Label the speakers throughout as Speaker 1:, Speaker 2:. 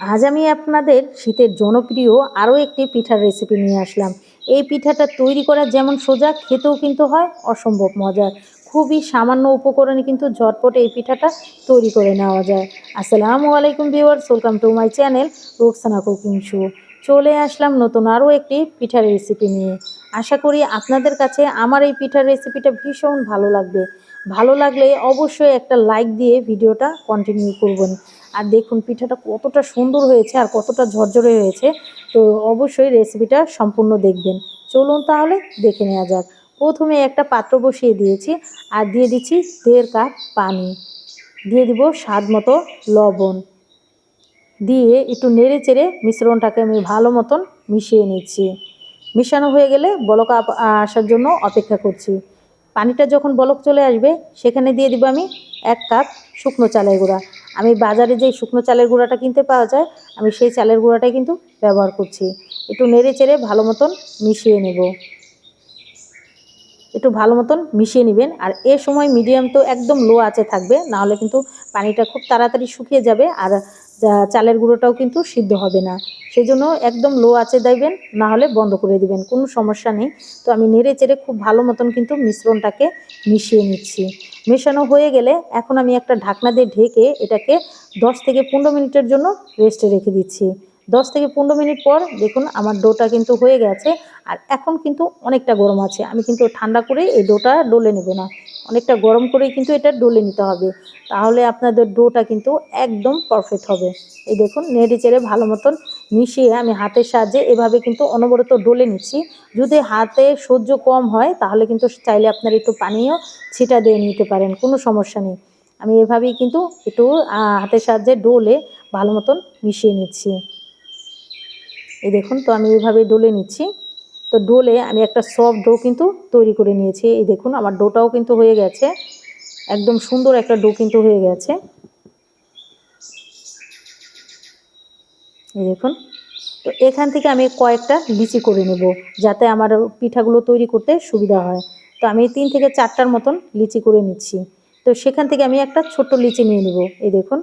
Speaker 1: আজ আমি আপনাদের শীতের জনপ্রিয় আরও একটি পিঠার রেসিপি নিয়ে আসলাম। এই পিঠাটা তৈরি করা যেমন সোজা, খেতেও কিন্তু হয়, অসম্ভব মজার। খুবই সামান্য উপকরণে কিন্তু ঝটপট এই পিঠাটা তৈরি করে নেওয়া যায়। আসসালামু আলাইকুম viewers welcome to my channel Roksana cooking show চলে আসলাম নতুন আরও একটি পিঠার রেসিপি নিয়ে। আশা করি আপনাদের কাছে আমার এই পিঠার রেসিপিটা ভীষণ ভালো লাগবে। ভালো লাগলে অবশ্যই একটা লাইক দিয়ে ভিডিওটা কন্টিনিউ করবেন। আর দেখুন, পিঠাটা কতটা সুন্দর হয়েছে আর কতটা ঝরঝরে হয়েছে। তো অবশ্যই রেসিপিটা সম্পূর্ণ দেখবেন। চলুন তাহলে দেখে নেওয়া যাক। প্রথমে একটা পাত্র বসিয়ে দিয়েছি আর দিয়ে দিচ্ছি দেড় কাপ পানি। দিয়ে দিব স্বাদ মতো লবণ। দিয়ে একটু নেড়ে চেড়ে মিশ্রণটাকে আমি ভালো মতন মিশিয়ে নিচ্ছি। মিশানো হয়ে গেলে বলক আসার জন্য অপেক্ষা করছি। পানিটা যখন বলক চলে আসবে, সেখানে দিয়ে দিব আমি এক কাপ শুকনো চালের গুঁড়া। আমি বাজারে যে শুকনো চালের গুঁড়াটা কিনতে পাওয়া যায়, আমি সেই চালের গুঁড়াটাই কিন্তু ব্যবহার করছি। একটু নেড়ে চেড়ে ভালো মতন মিশিয়ে নেব। একটু ভালো মতন মিশিয়ে নেবেন। আর এ সময় মিডিয়াম তো একদম লো আছে থাকবে নাহলে কিন্তু পানিটা খুব তাড়াতাড়ি শুকিয়ে যাবে আর চালের গুঁড়োটাও কিন্তু সিদ্ধ হবে না। সেই জন্য একদম লো আছে দেবেন, না হলে বন্ধ করে দিবেন, কোনো সমস্যা নেই। তো আমি নেড়ে চেড়ে খুব ভালো মতন কিন্তু মিশ্রণটাকে মিশিয়ে নিচ্ছি। মেশানো হয়ে গেলে এখন আমি একটা ঢাকনা দিয়ে ঢেকে এটাকে দশ থেকে পনেরো মিনিটের জন্য রেস্টে রেখে দিচ্ছি। দশ থেকে পনেরো মিনিট পর দেখুন আমার ডোটা কিন্তু হয়ে গেছে, আর এখন কিন্তু অনেকটা গরম আছে। আমি কিন্তু ঠান্ডা করে এই ডোটা ডলে নেব না, অনেকটা গরম করেই কিন্তু এটা ডলে নিতে হবে। তাহলে আপনাদের ডোটা কিন্তু একদম পারফেক্ট হবে। এই দেখুন, নেড়ে চেড়ে ভালো মতন মিশিয়ে আমি হাতের সাহায্যে এভাবে কিন্তু অনবরত ডলে নিচ্ছি। যদি হাতে সহ্য কম হয়, তাহলে কিন্তু চাইলে আপনার একটু পানিও ছিটা দিয়ে নিতে পারেন, কোনো সমস্যা নেই। আমি এভাবেই কিন্তু একটু হাতের সাহায্যে ডোলে ভালো মতন মিশিয়ে নিচ্ছি। এই দেখুন, তো আমি এইভাবে ডলে নিচ্ছি। তো ডোলে আমি একটা সফট ডো কিন্তু তৈরি করে নিয়েছি। এই দেখুন, আমার ডোটাও কিন্তু হয়ে গেছে। একদম সুন্দর একটা ডো কিন্তু হয়ে গেছে। এই দেখুন, তো এখান থেকে আমি কয়েকটা লিচি করে নেব, যাতে আমার পিঠাগুলো তৈরি করতে সুবিধা হয়। তো আমি তিন থেকে চারটার মতন লিচি করে নিচ্ছি। তো সেখান থেকে আমি একটা ছোট্ট লিচি নিয়ে নেব। এই দেখুন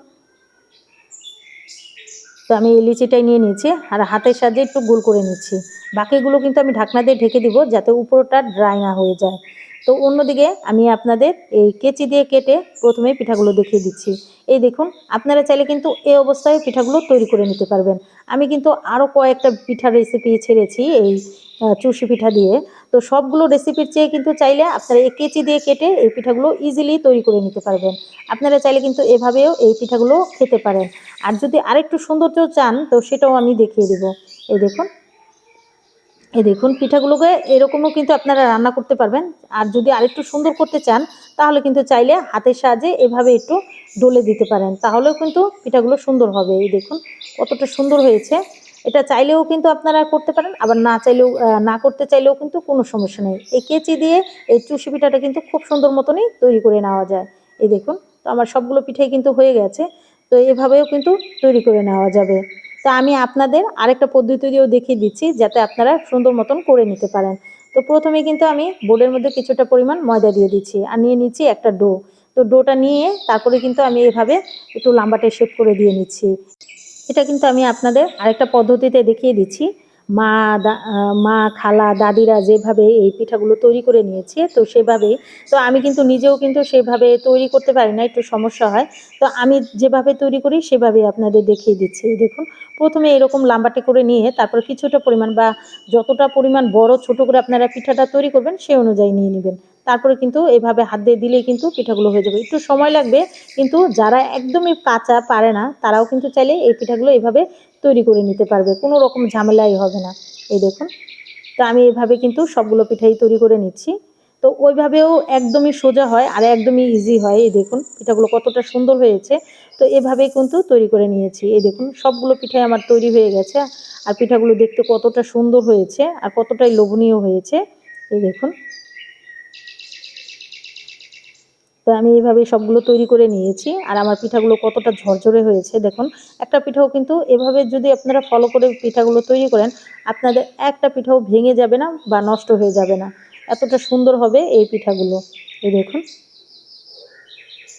Speaker 1: তো আমি এই লিচিটাই নিয়ে নিয়েছি আর হাতের সাহায্যে একটু গোল করে নিচ্ছি। বাকিগুলো কিন্তু আমি ঢাকনা দিয়ে ঢেকে দিব যাতে উপরটা ড্রাই না হয়ে যায়। তো অন্যদিকে আমি আপনাদের এই কেচি দিয়ে কেটে প্রথমে পিঠাগুলো দেখিয়ে দিচ্ছি। এই দেখুন, আপনারা চাইলে কিন্তু এই অবস্থায় পিঠাগুলো তৈরি করে নিতে পারবেন। আমি কিন্তু আরও কয়েকটা পিঠার রেসিপি ছেড়েছি এই চুষি পিঠা দিয়ে। তো সবগুলো রেসিপির চেয়ে কিন্তু চাইলে আপনারা এই কেচি দিয়ে কেটে এই পিঠাগুলো ইজিলি তৈরি করে নিতে পারবেন। আপনারা চাইলে কিন্তু এভাবেও এই পিঠাগুলো খেতে পারেন। আর যদি আরেকটু সৌন্দর্য চান, তো সেটাও আমি দেখিয়ে দেব। এই দেখুন। এই দেখুন, পিঠাগুলোকে এরকমও কিন্তু আপনারা রান্না করতে পারবেন। আর যদি আরেকটু সুন্দর করতে চান, তাহলে কিন্তু চাইলে হাতের সাহায্যে এভাবে একটু ডলে দিতে পারেন। তাহলেও কিন্তু পিঠাগুলো সুন্দর হবে। এই দেখুন, কতটা সুন্দর হয়েছে। এটা চাইলেও কিন্তু আপনারা করতে পারেন, আবার না চাইলেও না করতে চাইলেও কিন্তু কোনো সমস্যা নেই। এই কেচি দিয়ে এই চুষি পিঠাটা কিন্তু খুব সুন্দর মতনই তৈরি করে নেওয়া যায়। এই দেখুন, তো আমার সবগুলো পিঠাই কিন্তু হয়ে গেছে, তো এভাবেও কিন্তু তৈরি করে নেওয়া যাবে। তা আমি আপনাদের আরেকটা পদ্ধতি দিয়েও দেখিয়ে দিচ্ছি, যাতে আপনারা সুন্দর মতন করে নিতে পারেন। তো প্রথমে কিন্তু আমি বোর্ডের মধ্যে কিছুটা পরিমাণ ময়দা দিয়ে দিচ্ছি, আর নিয়ে নিচ্ছি একটা ডো। তো ডোটা নিয়ে তারপরে কিন্তু আমি এভাবে একটু লাম্বাটে শেপ করে দিয়ে নিচ্ছি। এটা কিন্তু আমি আপনাদের আরেকটা পদ্ধতিতে দেখিয়ে দিচ্ছি। মা মা, খালা, দাদিরা যেভাবে এই পিঠাগুলো তৈরি করে নিয়েছে, তো সেভাবে, তো আমি কিন্তু নিজেও কিন্তু সেভাবে তৈরি করতে পারি না, একটু সমস্যা হয়। তো আমি যেভাবে তৈরি করি, সেভাবে আপনাদের দেখিয়ে দিচ্ছি। দেখুন, প্রথমে এরকম লাম্বাটে করে নিয়ে, তারপর কিছুটা পরিমাণ বা যতটা পরিমাণ বড়, ছোট করে আপনারা পিঠাটা তৈরি করবেন সেই অনুযায়ী নিয়ে নেবেন। তারপরে কিন্তু এভাবে হাত দিয়ে দিলেই কিন্তু পিঠাগুলো হয়ে যাবে। একটু সময় লাগবে, কিন্তু যারা একদমই কাঁচা পারে না, তারাও কিন্তু চাইলে এই পিঠাগুলো এভাবে তৈরি করে নিতে পারবে। কোনো রকম ঝামেলাই হবে না। এই দেখুন। তো আমি এভাবে কিন্তু সবগুলো পিঠাই তৈরি করে নিচ্ছি। তো ওইভাবেও একদমই সোজা হয় আর একদমই ইজি হয়। এই দেখুন, পিঠাগুলো কতটা সুন্দর হয়েছে। তো এভাবেই কিন্তু তৈরি করে নিয়েছি। এই দেখুন, সবগুলো পিঠাই আমার তৈরি হয়ে গেছে। আর পিঠাগুলো দেখতে কতটা সুন্দর হয়েছে আর কতটাই লোভনীয় হয়েছে। এই দেখুন। তো আমি এইভাবে সবগুলো তৈরি করে নিয়েছি। আর আমার পিঠাগুলো কতটা ঝরঝরে হয়েছে দেখুন। একটা পিঠাও কিন্তু এভাবে যদি আপনারা ফলো করে পিঠাগুলো তৈরি করেন, আপনাদের একটা পিঠাও ভেঙে যাবে না বা নষ্ট হয়ে যাবে না। এতটা সুন্দর হবে এই পিঠাগুলো। এই দেখুন।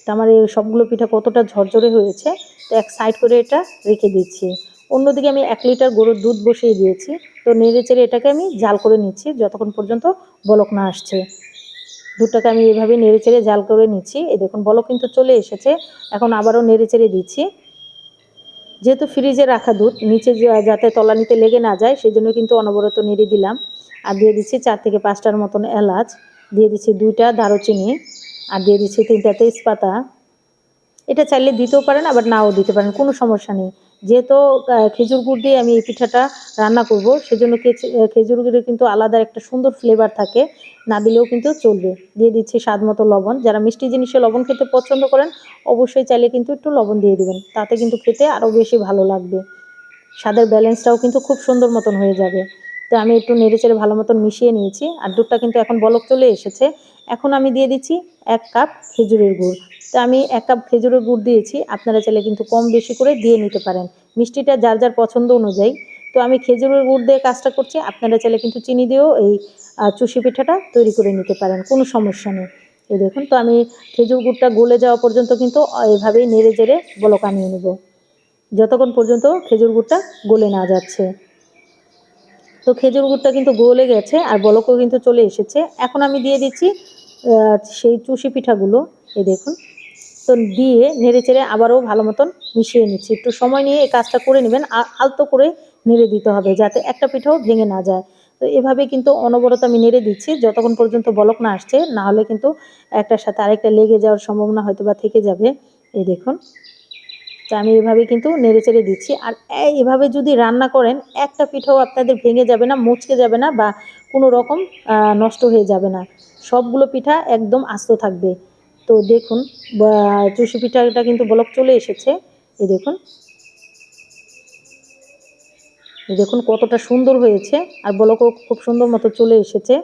Speaker 1: তো আমার এই সবগুলো পিঠা কতটা ঝরঝরে হয়েছে। তো এক সাইড করে এটা রেখে দিচ্ছি। অন্যদিকে আমি এক লিটার গরুর দুধ বসিয়ে দিয়েছি। তো নেড়ে চেড়ে এটাকে আমি জাল করে নিচ্ছি যতক্ষণ পর্যন্ত বলক না আসছে। দুধটাকে আমি এভাবে নেড়ে চেড়ে জাল করে নিচ্ছি। এই দেখুন, বলক কিন্তু চলে এসেছে। এখন আবারও নেড়ে চেড়ে দিচ্ছি। যেহেতু ফ্রিজে রাখা দুধ, নিচে যাতে তলানিতে লেগে না যায়, সেই জন্য কিন্তু অনবরত নেড়ে দিলাম। আর দিয়ে দিচ্ছি চার থেকে পাঁচটার মতন এলাচ। দিয়ে দিচ্ছি দুইটা দারুচিনি। আর দিয়ে দিচ্ছি তিনটা তেজপাতা। এটা চাইলে দিতেও পারেন, আবার নাও দিতে পারেন, কোনো সমস্যা নেই। যেহেতু খেজুর গুড় দিয়ে আমি এই পিঠাটা রান্না করব, সেজন্য খেজুর গুড়ের কিন্তু আলাদা একটা সুন্দর ফ্লেভার থাকে, না দিলেও কিন্তু চলবে। দিয়ে দিচ্ছি স্বাদ মতো লবণ। যারা মিষ্টি জিনিসে লবণ খেতে পছন্দ করেন, অবশ্যই চাইলে কিন্তু একটু লবণ দিয়ে দিবেন। তাতে কিন্তু খেতে আরও বেশি ভালো লাগবে। স্বাদের ব্যালেন্সটাও কিন্তু খুব সুন্দর মতন হয়ে যাবে। তো আমি একটু নেড়ে চেড়ে ভালো মতন মিশিয়ে নিয়েছি। আর দুধটা কিন্তু এখন বলক চলে এসেছে। এখন আমি দিয়ে দিচ্ছি এক কাপ খেজুরের গুড়। তো আমি এক কাপ খেজুরের গুড় দিয়েছি, আপনারা চাইলে কিন্তু কম বেশি করে দিয়ে নিতে পারেন। মিষ্টিটা যার যার পছন্দ অনুযায়ী। তো আমি খেজুরের গুড় দিয়ে কাজটা করছি, আপনারা চাইলে কিন্তু চিনি দিয়েও এই চুষি পিঠাটা তৈরি করে নিতে পারেন, কোনো সমস্যা নেই। এই দেখুন, তো আমি খেজুর গুড়টা গলে যাওয়া পর্যন্ত কিন্তু এভাবেই নেড়ে চেড়ে বলক আনিয়ে নেব। যতক্ষণ পর্যন্ত খেজুর গুড়টা গলে না যাচ্ছে। তো খেজুর গুড়টা কিন্তু গলে গেছে আর বলকও কিন্তু চলে এসেছে। এখন আমি দিয়ে দিচ্ছি সেই চুষি পিঠাগুলো, এই দেখুন, তো দিয়ে নেড়ে চেড়ে আবারও ভালো মতন মিশিয়ে নিচ্ছি। একটু সময় নিয়ে এই কাজটা করে নেবেন আর আলতো করে নেড়ে দিতে হবে যাতে একটা পিঠাও ভেঙে না যায়। তো এভাবে কিন্তু অনবরত আমি নেড়ে দিচ্ছি, যতক্ষণ পর্যন্ত বলক না আসছে, না হলে কিন্তু একটার সাথে আরেকটা লেগে যাওয়ার সম্ভাবনা হয়তো বা থেকে যাবে। এই দেখুন, তো আমি এভাবে কিন্তু নেড়ে চেড়ে দিচ্ছি। আর এভাবে যদি রান্না করেন, একটা পিঠাও আপনাদের ভেঙে যাবে না, মুচকে যাবে না বা কোনো রকম নষ্ট হয়ে যাবে না। সবগুলো পিঠা একদম আস্ত থাকবে। তো দেখুন চুষি পিঠাটা কিন্তু বলক চলে এসেছে। এই দেখুন। দেখুন কতটা সুন্দর হয়েছে, আর বলকও খুব সুন্দর মতো চলে এসেছে।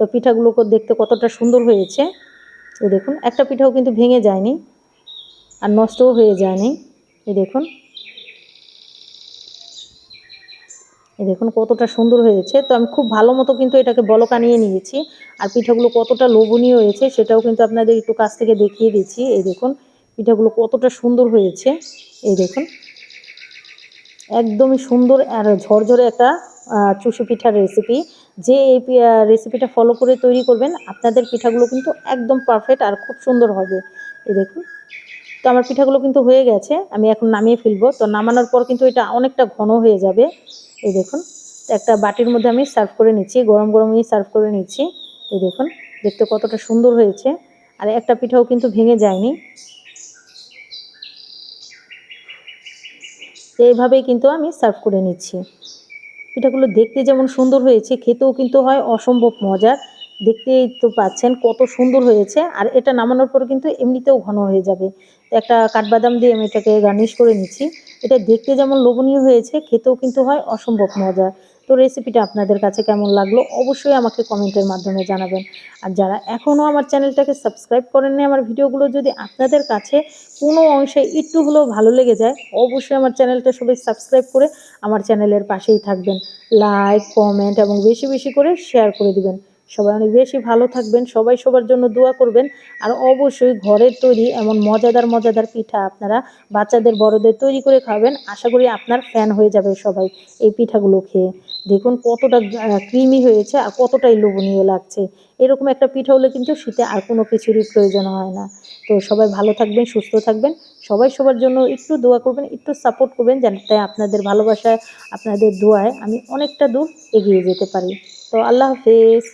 Speaker 1: তো পিঠাগুলোকে দেখতে কতটা সুন্দর হয়েছে। এই দেখুন, একটা পিঠাও কিন্তু ভেঙে যায়নি, আর নষ্টও হয়ে যায়নি। এই দেখুন এই দেখুন কতটা সুন্দর হয়েছে। তো আমি খুব ভালো মতো কিন্তু এটাকে বলক আনিয়ে নিয়েছি। আর পিঠাগুলো কতটা লোভনীয় হয়েছে সেটাও কিন্তু আপনাদের একটু কাছ থেকে দেখিয়ে দিচ্ছি। এই দেখুন, পিঠাগুলো কতটা সুন্দর হয়েছে। এই দেখুন, একদমই সুন্দর আর ঝরঝরে একটা চুষি পিঠার রেসিপি যে এই রেসিপিটা ফলো করে তৈরি করবেন, আপনাদের পিঠাগুলো কিন্তু একদম পারফেক্ট আর খুব সুন্দর হবে। এই দেখুন তো আমার পিঠাগুলো কিন্তু হয়ে গেছে, আমি এখন নামিয়ে ফেলব। তো নামানোর পর কিন্তু এটা অনেকটা ঘন হয়ে যাবে। এই দেখুন, তো একটা বাটির মধ্যে আমি সার্ভ করে নিচ্ছি, গরম গরমই সার্ভ করে নিচ্ছি। এই দেখুন, দেখতে কতটা সুন্দর হয়েছে। আর একটা পিঠাও কিন্তু ভেঙে যায়নি। এইভাবেই কিন্তু আমি সার্ভ করে নিচ্ছি। পিঠাগুলো দেখতে যেমন সুন্দর হয়েছে, খেতেও কিন্তু হয় অসম্ভব মজার। দেখতেই তো পাচ্ছেন কত সুন্দর হয়েছে। আর এটা নামানোর পর কিন্তু এমনিতেও ঘন হয়ে যাবে। একটা কাঠবাদাম দিয়ে আমি এটাকে গার্নিশ করে নিচ্ছি। এটা দেখতে যেমন লোভনীয় হয়েছে, খেতেও কিন্তু হয় অসম্ভব মজা তো রেসিপিটা আপনাদের কাছে কেমন লাগল অবশ্যই আমাকে কমেন্টের মাধ্যমে জানাবেন। আর যারা এখনও আমার চ্যানেলটাকে সাবস্ক্রাইব করেননি, আমার ভিডিওগুলো যদি আপনাদের কাছে কোনো অংশে একটু হলেও ভালো লেগে যায়, অবশ্যই আমার চ্যানেলটা সবাই সাবস্ক্রাইব করে আমার চ্যানেলের পাশেই থাকবেন। লাইক কমেন্ট এবং বেশি বেশি করে শেয়ার করে দিবেন। সবাই অনেক বেশি ভালো থাকবেন, সবাই সবার জন্য দোয়া করবেন। আর অবশ্যই ঘরের তৈরি এমন মজাদার মজাদার পিঠা আপনারা বাচ্চাদের, বড়দের তৈরি করে খাবেন। আশা করি আপনার ফ্যান হয়ে যাবে সবাই এই পিঠাগুলো খেয়ে। দেখুন কতটা ক্রিমি হয়েছে আর কতটাই লোভনীয় লাগছে। এরকম একটা পিঠা হলে কিন্তু শীতে আর কোনো কিছুরই প্রয়োজন হয় না। তো সবাই ভালো থাকবেন, সুস্থ থাকবেন। সবাই সবার জন্য একটু দোয়া করবেন, একটু সাপোর্ট করবেন যাতে আপনাদের ভালোবাসায় আপনাদের দোয়ায় আমি অনেকটা দূর এগিয়ে যেতে পারি। তো আল্লাহ হাফেজ।